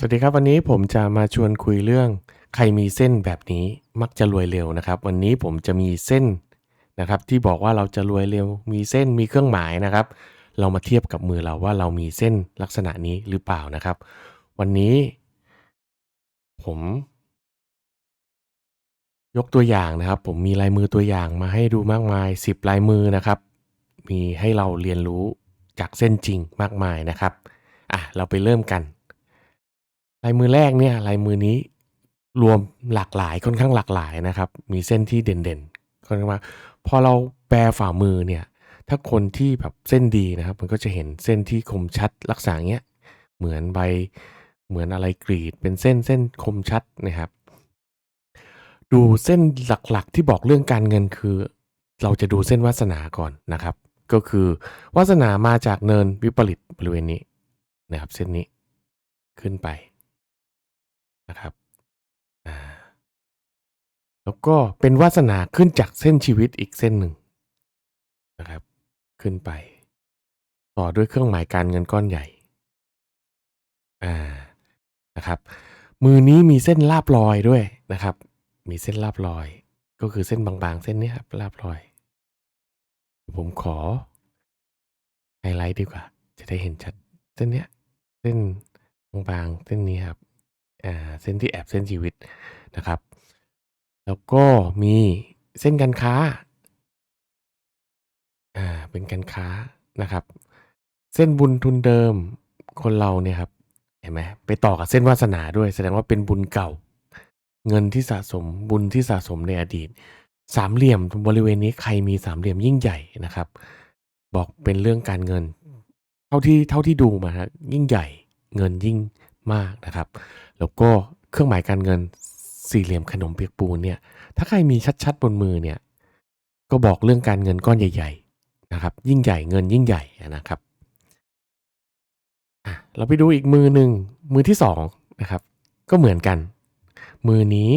สวัสดีครับวันนี้ผมจะมาชวนคุยเรื่อง ใครมีเส้นแบบนี้มักจะรวยเร็วนะครับ วันนี้ผมจะมีเส้นนะครับที่บอกว่าเราจะรวยเร็ว มีเส้นมีเครื่องหมายนะครับ เรามาเทียบกับมือเราว่าเรามีเส้นลักษณะนี้หรือเปล่านะครับ วันนี้ ผม ยกตัวอย่างนะครับ ผมมีลายมือตัวอย่างมาให้ดูมากมาย 10 ลายมือนะครับ มีให้เราเรียนรู้จากเส้นจริงมากมายนะครับอะเราไปเริ่มกัน ลายมือแรกเนี่ยลายมือนี้รวมหลากหลายค่อนข้างหลากหลายนะครับ มีเส้นที่เด่นๆค่อนข้างมาพอเราแปลฝ่ามือเนี่ย ถ้าคนที่แบบเส้นดีนะครับ มันก็จะเห็นเส้นที่คมชัดลักษณะเนี้ยเหมือนใบเหมือนอะไรกรีด เป็นเส้นเส้นคมชัดนะครับ ดูเส้นหลักๆที่บอกเรื่องการเงินคือ เราจะดูเส้นวาสนาก่อนนะครับ ก็คือวาสนามาจากเนินวิปริตบริเวณนี้นะครับ เส้นนี้ขึ้นไป นะครับอ่าแล้วก็เป็นวาสนาขึ้นจากเส้นชีวิตอีกเส้นหนึ่งนะครับ ขึ้นไป ต่อด้วยเครื่องหมายการเงินก้อนใหญ่อ่านะครับ มือนี้มีเส้นลาบลอยด้วยนะครับ มีเส้นลาบลอย ก็คือเส้นบางๆ เส้นนี้ครับลาบลอย ผมขอไฮไลท์ดีกว่า จะได้เห็นชัดเส้นเนี้ยเส้นบางๆเส้นนี้ครับ เส้นที่แอบเส้นชีวิตนะครับ แล้วก็มีเส้นการค้าอ่าเป็นการค้านะครับ เส้นบุญทุนเดิมคนเราเนี่ยครับเห็นไหมไปต่อกับเส้นวาสนาด้วย แสดงว่าเป็นบุญเก่า เงินที่สะสมบุญที่สะสมในอดีต สามเหลี่ยมบริเวณนี้ใครมีสามเหลี่ยมยิ่งใหญ่นะครับ บอกเป็นเรื่องการเงิน เท่าที่เท่าที่ดูมาฮะยิ่งใหญ่เงินยิ่งมากนะครับ แล้วก็เครื่องหมายการเงินสี่เหลี่ยมขนมเปียกปูนเนี่ย ถ้าใครมีชัดๆบนมือเนี่ย ก็บอกเรื่องการเงินก้อนใหญ่ๆนะครับ ยิ่งใหญ่เงินยิ่งใหญ่นะครับอะเราไปดูอีกมือหนึ่งมือที่สองนะครับ ก็เหมือนกัน มือนี้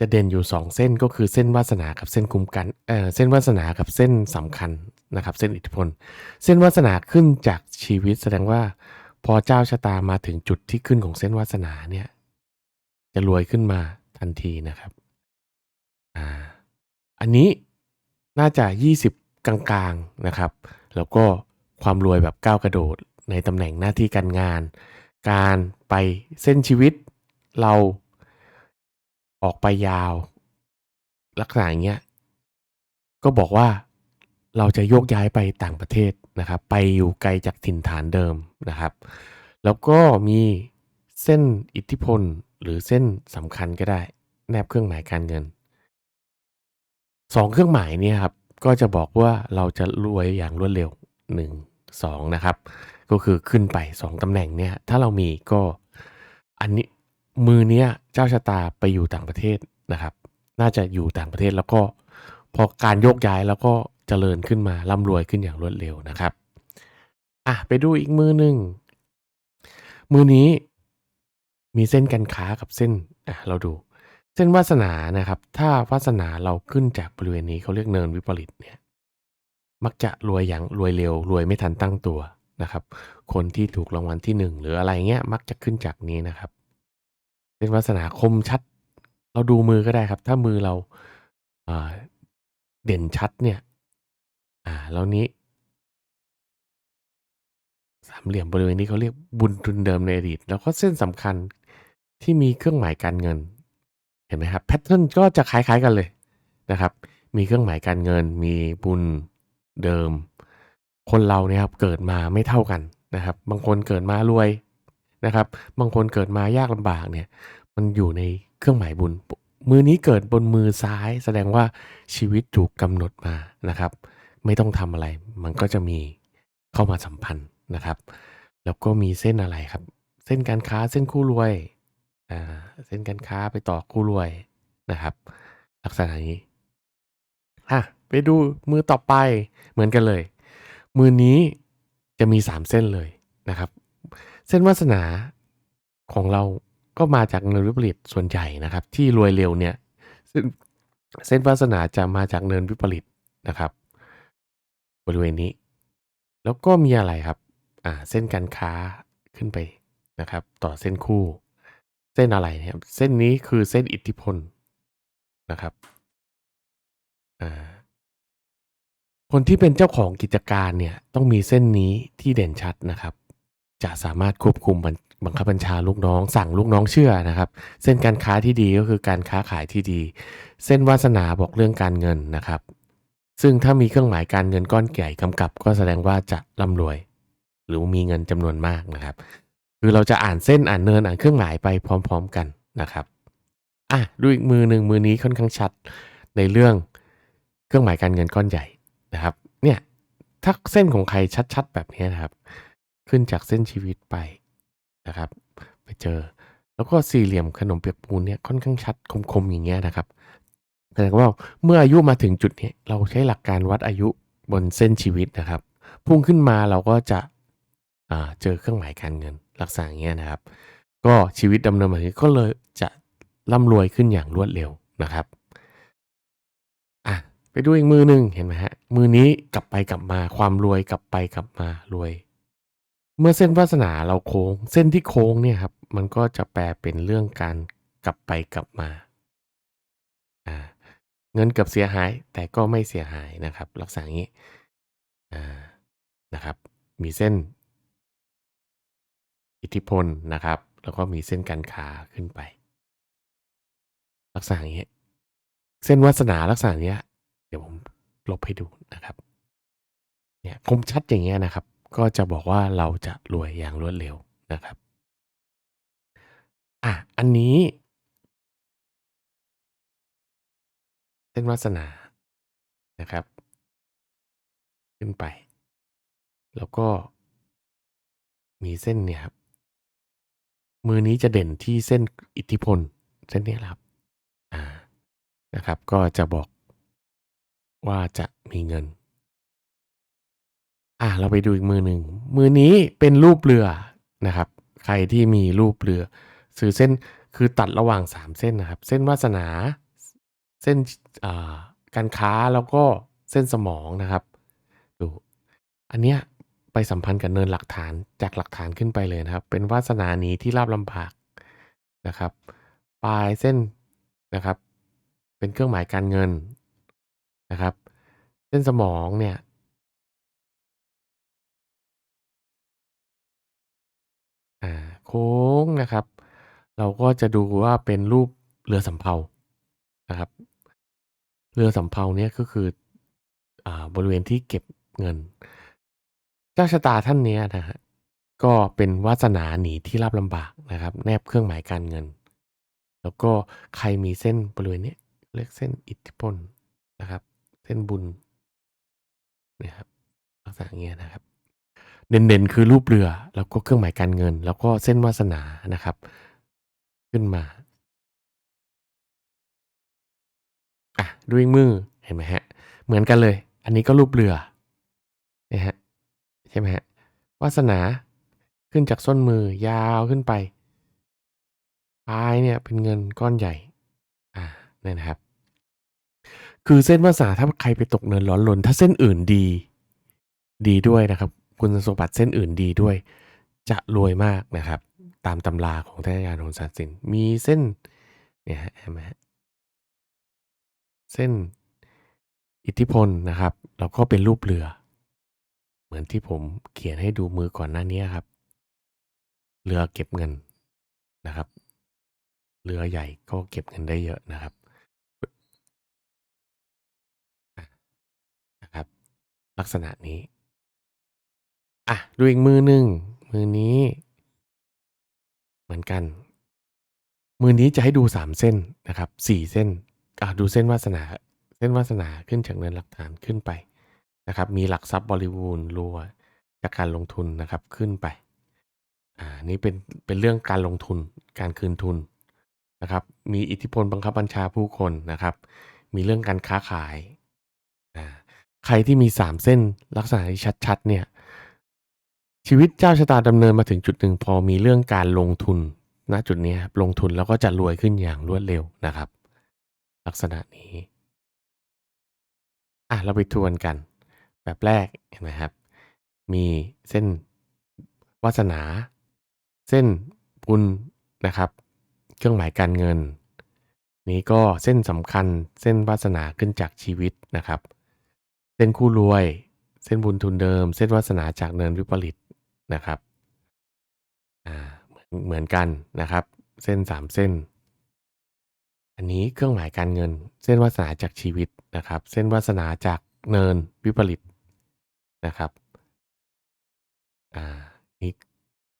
จะเด่นอยู่2เส้นก็คือเส้นวาสนากับเส้นคุมกันเอ่อเส้นวาสนากับเส้นสำคัญนะครับ เส้นอิทธิพล เส้นวาสนาขึ้นจากชีวิตแสดงว่า พอเจ้าชะตามาถึงจุดที่ขึ้นของเส้นวาสนาเนี่ย จะรวยขึ้นมาทันทีนะครับ อ่า อันนี้น่าจะ 20 กลางๆนะครับ แล้วก็ความรวยแบบก้าวกระโดดในตำแหน่งหน้าที่การงาน การไปเส้นชีวิตเราออกไปยาว ลักษณะอย่างเงี้ยก็บอกว่าเราจะโยกย้ายไปต่างประเทศ นะครับไปอยู่ไกลจากถิ่นฐานเดิมนะครับ แล้วก็มีเส้นอิทธิพลหรือเส้นสำคัญก็ได้ แนบเครื่องหมายการเงินสองเครื่องหมายนี่ครับก็จะบอกว่าเราจะรวยอย่างรวดเร็วหนึ่งสองนะครับ ก็คือขึ้นไปสองตำแหน่งเนี่ยถ้าเรามีก็อันนี้มือเนี้ยเจ้าชะตาไปอยู่ต่างประเทศนะครับ น่าจะอยู่ต่างประเทศแล้วก็พอการโยกย้ายแล้วก็ เจริญขึ้นมาร่ำรวยขึ้นอย่างรวดเร็วนะครับอะไปดูอีกมือหนึ่งมือนี้มีเส้นกันค้ากับเส้นอะเราดู เส้นวาสนานะครับ ถ้าวาสนาเราขึ้นจากบริเวณนี้เขาเรียกเนินวิปริตเนี่ยมักจะรวยอย่างรวยเร็ว รวยไม่ทันตั้งตัวนะครับ คนที่ถูกรางวัลที่หนึ่งหรืออะไรเงี้ยมักจะขึ้นจากนี้นะครับเป็นวาสนาคมชัด เราดูมือก็ได้ครับ ถ้ามือเราเด่นชัดเนี่ย อ่า แล้วนี้ สามเหลี่ยมบริเวณนี้เขาเรียกบุญทุนเดิมในอดีต แล้วก็เส้นสำคัญที่มีเครื่องหมายการเงิน เห็นไหมครับแพทเทิร์นก็จะคล้ายๆกันเลยนะครับ มีเครื่องหมายการเงิน มีบุญเดิม คนเราเนี่ยครับเกิดมาไม่เท่ากันนะครับ บางคนเกิดมารวยนะครับ บางคนเกิดมายากลำบากเนี่ย มันอยู่ในเครื่องหมายบุญ มือนี้เกิดบนมือซ้าย แสดงว่าชีวิตถูกกำหนดมานะครับ ไม่ต้องทำอะไร มันก็จะมีเข้ามาสัมพันธ์นะครับ แล้วก็มีเส้นอะไรครับ เส้นการค้าเส้นคู่รวยอ่าเส้นการค้าไปต่อคู่รวยนะครับ ลักษณะนี้อะไปดูมือต่อไปเหมือนกันเลย มือนี้จะมีสามเส้นเลยนะครับ เส้นวาสนาของเราก็มาจากเนินวิปริตส่วนใหญ่นะครับ ที่รวยเร็วเนี่ยเส้นเส้นวาสนาจะมาจากเนินวิปริตนะครับ บริเวณนี้ แล้วก็มีอะไรครับอ่าเส้นการค้าขึ้นไปนะครับ ต่อเส้นคู่ เส้นอะไรเนี่ยเส้นนี้คือเส้นอิทธิพลนะครับอ่าคนที่เป็นเจ้าของกิจการเนี่ยต้องมีเส้นนี้ที่เด่นชัดนะครับ จะสามารถควบคุมบังคับบัญชาลูกน้อง สั่งลูกน้องเชื่อนะครับ เส้นการค้าที่ดีก็คือการค้าขายที่ดี เส้นวาสนาบอกเรื่องการเงินนะครับ ซึ่งถ้ามีเครื่องหมายการเงินก้อนใหญ่กำกับ ก็แสดงว่าจะร่ำรวย หรือมีเงินจำนวนมากนะครับ คือเราจะอ่านเส้นอ่านเนินอ่านเครื่องหมายไปพร้อม ๆกันนะครับอะดูอีกมือหนึ่งมือนี้ค่อนข้างชัดในเรื่องเครื่องหมายการเงินก้อนใหญ่นะครับ เนี่ยถ้าเส้นของใครชัดๆ แบบนี้นะครับ ขึ้นจากเส้นชีวิตไปนะครับ ไปเจอ แล้วก็สี่เหลี่ยมขนมเปียกปูนเนี่ยค่อนข้างชัดคมๆอย่างเงี้ยนะครับ แสดงว่าเมื่ออายุมาถึงจุดนี้เราใช้หลักการวัดอายุบนเส้นชีวิตนะครับ พุ่งขึ้นมาเราก็จะเจอเครื่องหมายการเงินลักษณะอย่างเงี้ยนะครับ ก็ชีวิตดำเนินแบบนี้ก็เลยจะร่ำรวยขึ้นอย่างรวดเร็วนะครับอะไปดูอีกมือหนึ่งเห็นไหมฮะมือนี้กลับไปกลับมาความรวยกลับไปกลับมารวย เมื่อเส้นวาสนาเราโค้ง เส้นที่โค้งเนี่ยครับมันก็จะแปลเป็นเรื่องการกลับไปกลับมาอ่า เงินเกือบเสียหายแต่ก็ไม่เสียหายนะครับลักษณะนี้นะครับ มีเส้น อิทธิพลนะครับ แล้วก็มีเส้นการค้าขึ้นไป ลักษณะนี้เส้นวาสนาลักษณะนี้เดี๋ยวผมลบให้ดูนะครับเนี่ยคมชัดอย่างเงี้ยนะครับ ก็จะบอกว่าเราจะรวยอย่างรวดเร็วนะครับอะอันนี้ ส้นวาสนานะครับ ขึ้นไป แล้วก็มีเส้นเนี่ยครับ มือนี้จะเด่นที่เส้นอิทธิพล เส้นเนี้ยแหละครับอ่านะครับ ก็จะบอกว่าจะมีเงิน อะเราไปดูอีกมือหนึ่ง มือนี้เป็นรูปเรือนะครับ ใครที่มีรูปเรือ สื่อเส้นคือตัดระหว่างสามเส้นนะครับ เส้นวาสนา เส้นการค้าแล้วก็เส้นสมองนะครับ ดู อันเนี้ยไปสัมพันธ์กับเนินหลักฐานจากหลักฐานขึ้นไปเลยนะครับ เป็นวาสนานี้ที่ราบลำบากนะครับ ปลายเส้นนะครับ เป็นเครื่องหมายการเงินนะครับ เส้นสมองเนี่ยโค้งนะครับ เราก็จะดูว่าเป็นรูปเรือสำเภานะครับ เรือสำเภาเนี่ยก็คืออ่าบริเวณที่เก็บเงิน เจ้าชะตาท่านเนี้ยนะฮะก็เป็นวาสนาหนีที่ราบลำบากนะครับ แนบเครื่องหมายการเงิน แล้วก็ใครมีเส้นบริเวณนี้เรียกเส้นอิทธิพลนะครับ เส้นบุญนี่ยครับลักษณะอย่างเงี้ยนะครับ เด่นๆ คือรูปเรือแล้วก็เครื่องหมายการเงิน แล้วก็เส้นวาสนานะครับ ขึ้นมา ดูอีกมือเห็นไหมฮะ เหมือนกันเลย อันนี้ก็รูปเรือนะฮะใช่ไหมฮะวาสนาขึ้นจากส้นมือยาวขึ้นไปปลายเนี่ยเป็นเงินก้อนใหญ่ อ่าเนี่ยนะครับ คือเส้นวาสนาถ้าใครไปตกเนินร้อนลน ถ้าเส้นอื่นดี ดีด้วยนะครับ คุณสมบัติเส้นอื่นดีด้วย จะรวยมากนะครับ ตามตำราของท่านอาจารย์โหนศาสินมีเส้นเนี่ยฮะเห็นไหมฮะ เส้นอิทธิพลนะครับแล้วก็เป็นรูปเรือ เหมือนที่ผมเขียนให้ดูมือก่อนหน้านี้ครับ เรือเก็บเงินนะครับ เรือใหญ่ก็เก็บเงินได้เยอะนะครับนะครับ ลักษณะนี้อะดูอีกมือหนึ่งมือนี้ เหมือนกัน มือนี้จะให้ดูสามเส้นนะครับสี่เส้น อะดูเส้นวาสนาเส้นวาสนาขึ้นจากเนินหลักฐานขึ้นไปนะครับ มีหลักทรัพย์บริบูรณ์รัวจากการลงทุนนะครับขึ้นไปอ่านี่เป็นเป็นเรื่องการลงทุนการคืนทุนนะครับ มีอิทธิพลบังคับบัญชาผู้คนนะครับ มีเรื่องการค้าขายอ่าใครที่มีสามเส้นลักษณะที่ชัดๆเนี่ยชีวิตเจ้าชะตาดำเนินมาถึงจุดหนึ่งพอมีเรื่องการลงทุนณจุดนี้ครับลงทุนแล้วก็จะรวยขึ้นอย่างรวดเร็วนะครับ ลักษณะนี้อะเราไปทวนกัน แบบแรกเห็นไหมครับ มีเส้นวาสนา เส้นบุญนะครับ เครื่องหมายการเงิน นี้ก็เส้นสำคัญเส้นวาสนาขึ้นจากชีวิตนะครับ เส้นคู่รวย เส้นบุญทุนเดิม เส้นวาสนาจากเนินวิปริตนะครับอ่าเหมือนเหมือนกันนะครับ เส้นสามเส้น อันนี้เครื่องหมายการเงิน เส้นวาสนาจากชีวิตนะครับ เส้นวาสนาจากเนินวิปริตนะครับอ่านี่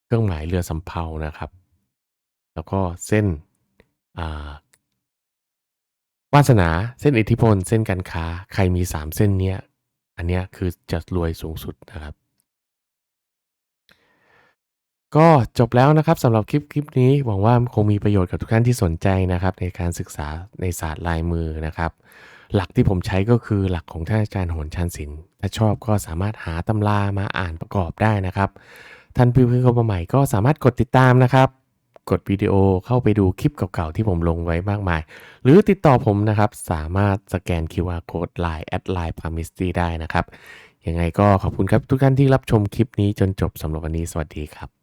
เครื่องหมายเรือสำเภานะครับ แล้วก็เส้นอ่าวาสนาเส้นอิทธิพล เส้นการค้า ใครมีสามเส้นเนี้ยอันเนี้ยคือจะรวยสูงสุดนะครับ ก็จบแล้วนะครับสำหรับคลิปคลิปนี้หวังว่าคงมีประโยชน์กับทุกท่านที่สนใจนะครับ ในการศึกษาในศาสตร์ลายมือนะครับ หลักที่ผมใช้ก็คือหลักของท่านอาจารย์โหนชันศิลป์ถ้าชอบก็สามารถหาตำรามาอ่านประกอบได้นะครับ ท่านเพื่อนๆเข้ามาใหม่ก็สามารถกดติดตามนะครับกดวิดีโอเข้าไปดูคลิปเก่าๆ ที่ผมลงไว้มากมาย หรือติดต่อผมนะครับ สามารถสแกน QR Code Line แอดไลน์พามิสตีได้นะครับ ยังไงก็ขอบคุณครับทุกท่านที่รับชมคลิปนี้จนจบสำหรับวันนี้สวัสดีครับ